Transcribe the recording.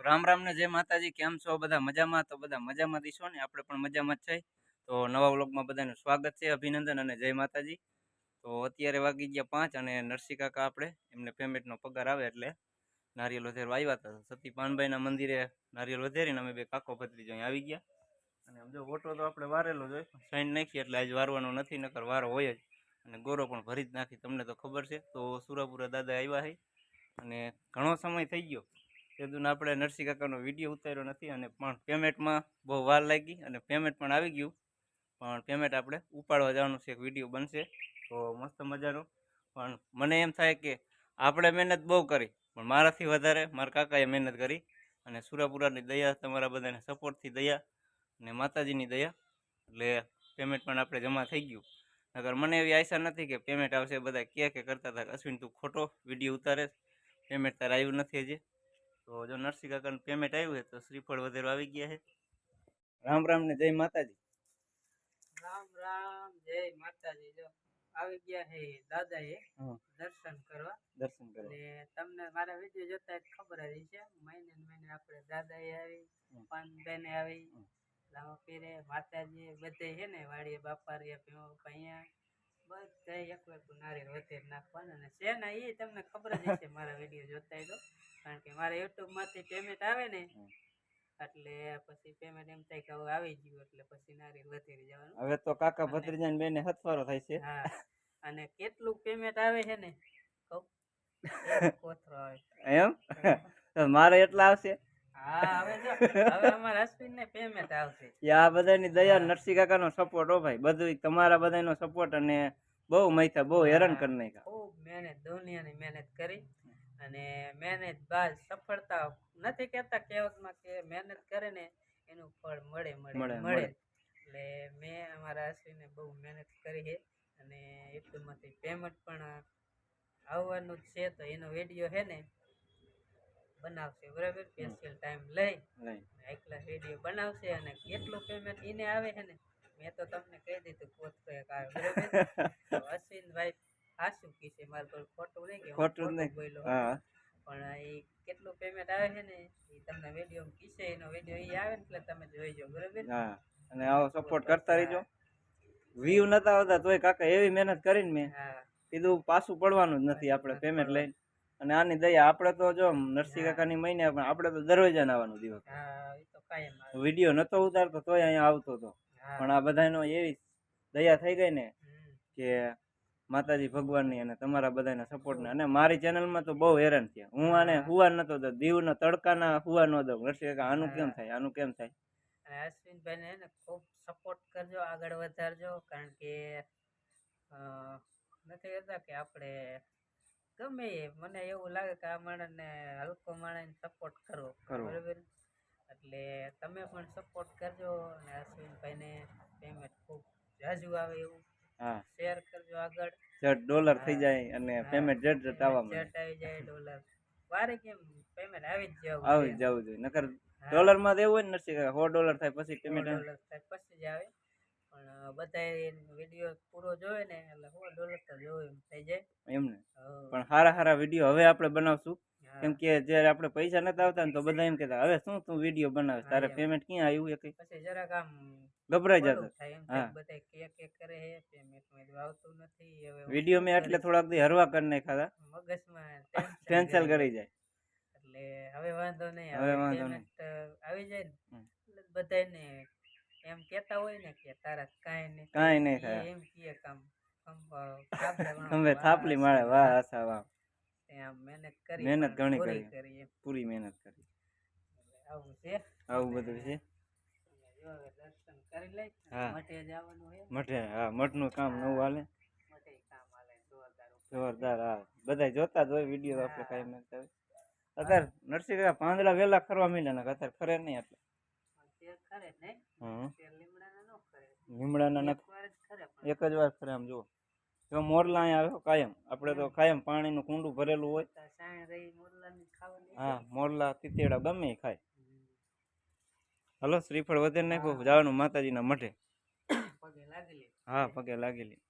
રામ રામ ને જય માતાજી, કેમ છો? બધા મજામાં? તો બધા મજામાં દીશો ને? આપણે પણ મજામાં જ છે તો નવા વ્લોગમાં બધાનું સ્વાગત છે, અભિનંદન અને જય માતાજી. તો અત્યારે વાગી ગયા પાંચ અને નરસિંહ કાકા આપણે, એમને પેમેન્ટનો પગાર આવે એટલે નારિયેલ વધેરવા આવ્યા હતા. સતી પાનભાઈના મંદિરે નારિયેલ વધેરીને અમે બે કાકો ભત્રીજો અહીં આવી ગયા. અને જો ઓટો તો આપણે વારેલો જ સાઈન નાખી એટલે આજે વારવાનો નથી, નકર વારો હોય જ. અને ગોરો પણ ભરી જ નાખી, તમને તો ખબર છે. તો સુરાપુરા દાદા આવ્યા છે. અને ઘણો સમય થઈ ગયો. તેદુને આપણે નરસિંહ કાકાનો વીડિયો ઉતાર્યો નથી અને પણ પેમેન્ટમાં બહુ વાર લાગી અને પેમેન્ટ પણ આવી ગયું. પણ પેમેન્ટ આપણે ઉપાડવા જવાનું છે, એક વીડિયો બનશે. તો મસ્ત મજાનો. પણ મને એમ થાય કે આપણે મહેનત બહુ કરી, પણ મારાથી વધારે મારા કાકાએ મહેનત કરી અને સુરાપુરાની દયા, તમારા બધાને સપોર્ટથી દયા અને માતાજીની દયા, એટલે પેમેન્ટ પણ આપણે જમા થઈ ગયું. નગર મને એવી આશા નથી કે પેમેન્ટ આવશે, બધા કે કે કરતા હતા. અશ્વિન, તું ખોટો વીડિયો ઉતારે, પેમેન્ટ તારે આવ્યું નથી હજી. તો જો નરસિંહ કાકાનું પેમેન્ટ આવ્યું છે તો શ્રીફળ વધેરો આવી ગયા છે. રામ રામ ને જય માતાજી. રામ રામ જય માતાજી. જો આવી ગયા હે દાદા એ હમ. દર્શન કરવા. દર્શન કરો એટલે તમને મારા વીડિયો જોતા જ ખબર જ છે મહિને ને મહિને આપણે દાદા એ આવી હમ. પાનબેન આવી હમ. લામા પીરે માતાજી બધે છે ને વાડીએ બાપા રે ભીમો અહીંયા બધા એક વાર નારિયેળ વધેર નાખવાના. અને છે ને એ તમને ખબર જ હશે મારા વીડિયો જોતા તો કારણ કે મારે યુટ્યુબમાંથી પેમેન્ટ આવે ને એટલે પછી પેમેન્ટ એમ થાય કે હવે આવી ગયું એટલે પછી નારી વધેરી જવાનું. હવે તો કાકા ભત્રીજા ને બેને હથવારો થાય છે. હા અને કેટલું પેમેન્ટ આવે છે ને કહું? કોથરો આવે. એમ? મારે એટલા આવશે? હા હવે જો હવે અમારા અશ્વિન પેમેન્ટ આવશે. એ આ બધાની દયા નરસિંહ કાકાનો સપોર્ટ હો ભાઈ બધું તમારા બધાનો સપોર્ટ અને બહુ મૈથા બહુ હેરાન કરી નાખ્યા. ખૂબ મહેનત દુનિયાની મહેનત કરી. અને મહેનત બાદ સફળતા નથી કહેતા કહેવતમાં કે મહેનત કરે ને એનું ફળ મળે મળે મળે. એટલે મેં અમારા અશ્વિને બહુ મહેનત કરી છે અને યુટ્યુબમાંથી પેમેન્ટ પણ આવવાનું જ છે તો એનો વીડિયો છે ને બનાવશે બરાબર? સ્પેશિયલ ટાઈમ લઈ એકલા વીડિયો બનાવશે અને કેટલું પેમેન્ટ એને આવે છે ને મેં તો તમને કહી દીધું પોત એક આવે બરાબર? અશ્વિનભાઈ હાસું છે મારે કોઈ ખોટું નહીં કે ખોટું નહીં. બોલ્યો. હા. પણ એ કેટલું પેમેન્ટ આવે છે ને એ તમને વીડિયો કીશે એનો વીડિયો એ આવે ને એટલે તમે જોઈજો બરાબર? હા. અને આવો સપોર્ટ કરતા રહેજો. વ્યૂ નતા આવતા તોય કાકા એવી મહેનત કરીને મેં કીધું પાછું પડવાનું જ નથી આપણે પેમેન્ટ લઈને. અને આની દયા આપણે તો જો નરસિંહ કાકાની મહિને પણ આપણે તો દરવાજા આવવાનું દિવસ. હા એ તો કાયમ વીડિયો નતો ઉતારતો તોય અહીંયા આવતો હતો પણ આ બધાનો એવી દયા થઈ ગઈ ને કે માતાજી ભગવાનની અને તમારા બધાના સપોર્ટને અને મારી ચેનલમાં તો બહુ હેરાન થયા. હું આને હુવા નતો દઉં. દીવના તડકાના હુવા ન દઉં. નરસિંહ આનું કેમ થાય? આનું કેમ થાય? અને અશ્વિનભાઈને ખૂબ સપોર્ટ કરજો આગળ વધારજો. કારણ કે નથી કહેતા કે આપણે ગમે એ. મને એવું લાગે કે આ માણસને હલકો માણસને સપોર્ટ કરો કરવો. બરાબર? એટલે તમે પણ સપોર્ટ કરજો. અને અશ્વિનભાઈને પેમેન્ટ ખૂબ જાજુ આવે એવું. હા. શેર કરજો આગળ. જટ ડોલર થઈ જાય અને પેમેન્ટ જટ જટ આવવા મળે જટ આવી જાય ડોલર વારે કેમ પેમેન્ટ આવી જ જવું આવી જ જવું જોઈએ. નકર ડોલરમાં તો એવું હોય ને નરસિંહ કાકા સો ડોલર થાય પછી પેમેન્ટ ડોલર થાય પછી જ આવે. પણ બધાય વીડિયો પૂરો જોવે ને એટલે હો ડોલર તો જોવે એમ થઈ જાય. એમને ને. પણ સારા સારા વીડિયો હવે આપણે બનાવશું. કેમ કે જ્યારે આપણે પૈસા નતા આવતા ને તો બધા એમ કહેતા હવે શું તું વીડિયો બનાવે? તારે પેમેન્ટ ક્યાં આવ્યું એ કઈ પછી જરાક આમ ગભરાઈ જતા. થાય એમ હા. કે કે કરે હે પેમેન્ટમાં આવતું નથી હવે વીડિયો મેં એટલે થોડાક દી હરવા કરી નાખ્યા મગજમાં કેન્સલ કરી જાય એટલે હવે વાંધો નહીં હવે વાંધો નહીં. આવી જાય ને બધાને એમ કહેતા હોય ને કે તારા કાંઈ નહીં કાંઈ નહીં થાય. એમ કહે કામ ખંભા થાપલે તમે વાહ, થાપલી માળે વાહ આશા વાહ મહેનત કરી મહેનત ઘણી કરી. પૂરી મહેનત કરી. આવું છે. આવું બધું છે જો હવે દર્શન કરી લઈ હા. મઠે હા મઠનું કામ નવું હાલે. જોરદાર હા. બધા જોતા જ હોય વીડિયો આપણે કાંઈ મળતા હોય. અત્યારે નરસિંહ પાંદડા વેલા ખરવા માંડ્યા ને અત્યારે ખરે નહીં એટલે. લીમડાના નથી જ એક જ વાર ખરે આમ જુઓ. જો મોરલા અહીંયા આવ્યો કાયમ. આપણે તો કાયમ પાણીનું કુંડું ભરેલું હોય. હા મોરલા તીતેડા ગમે ખાય. હલો શ્રીફળ વધે નાખો જવાનું માતાજીના મઠે લાગેલી હા પગે લાગેલી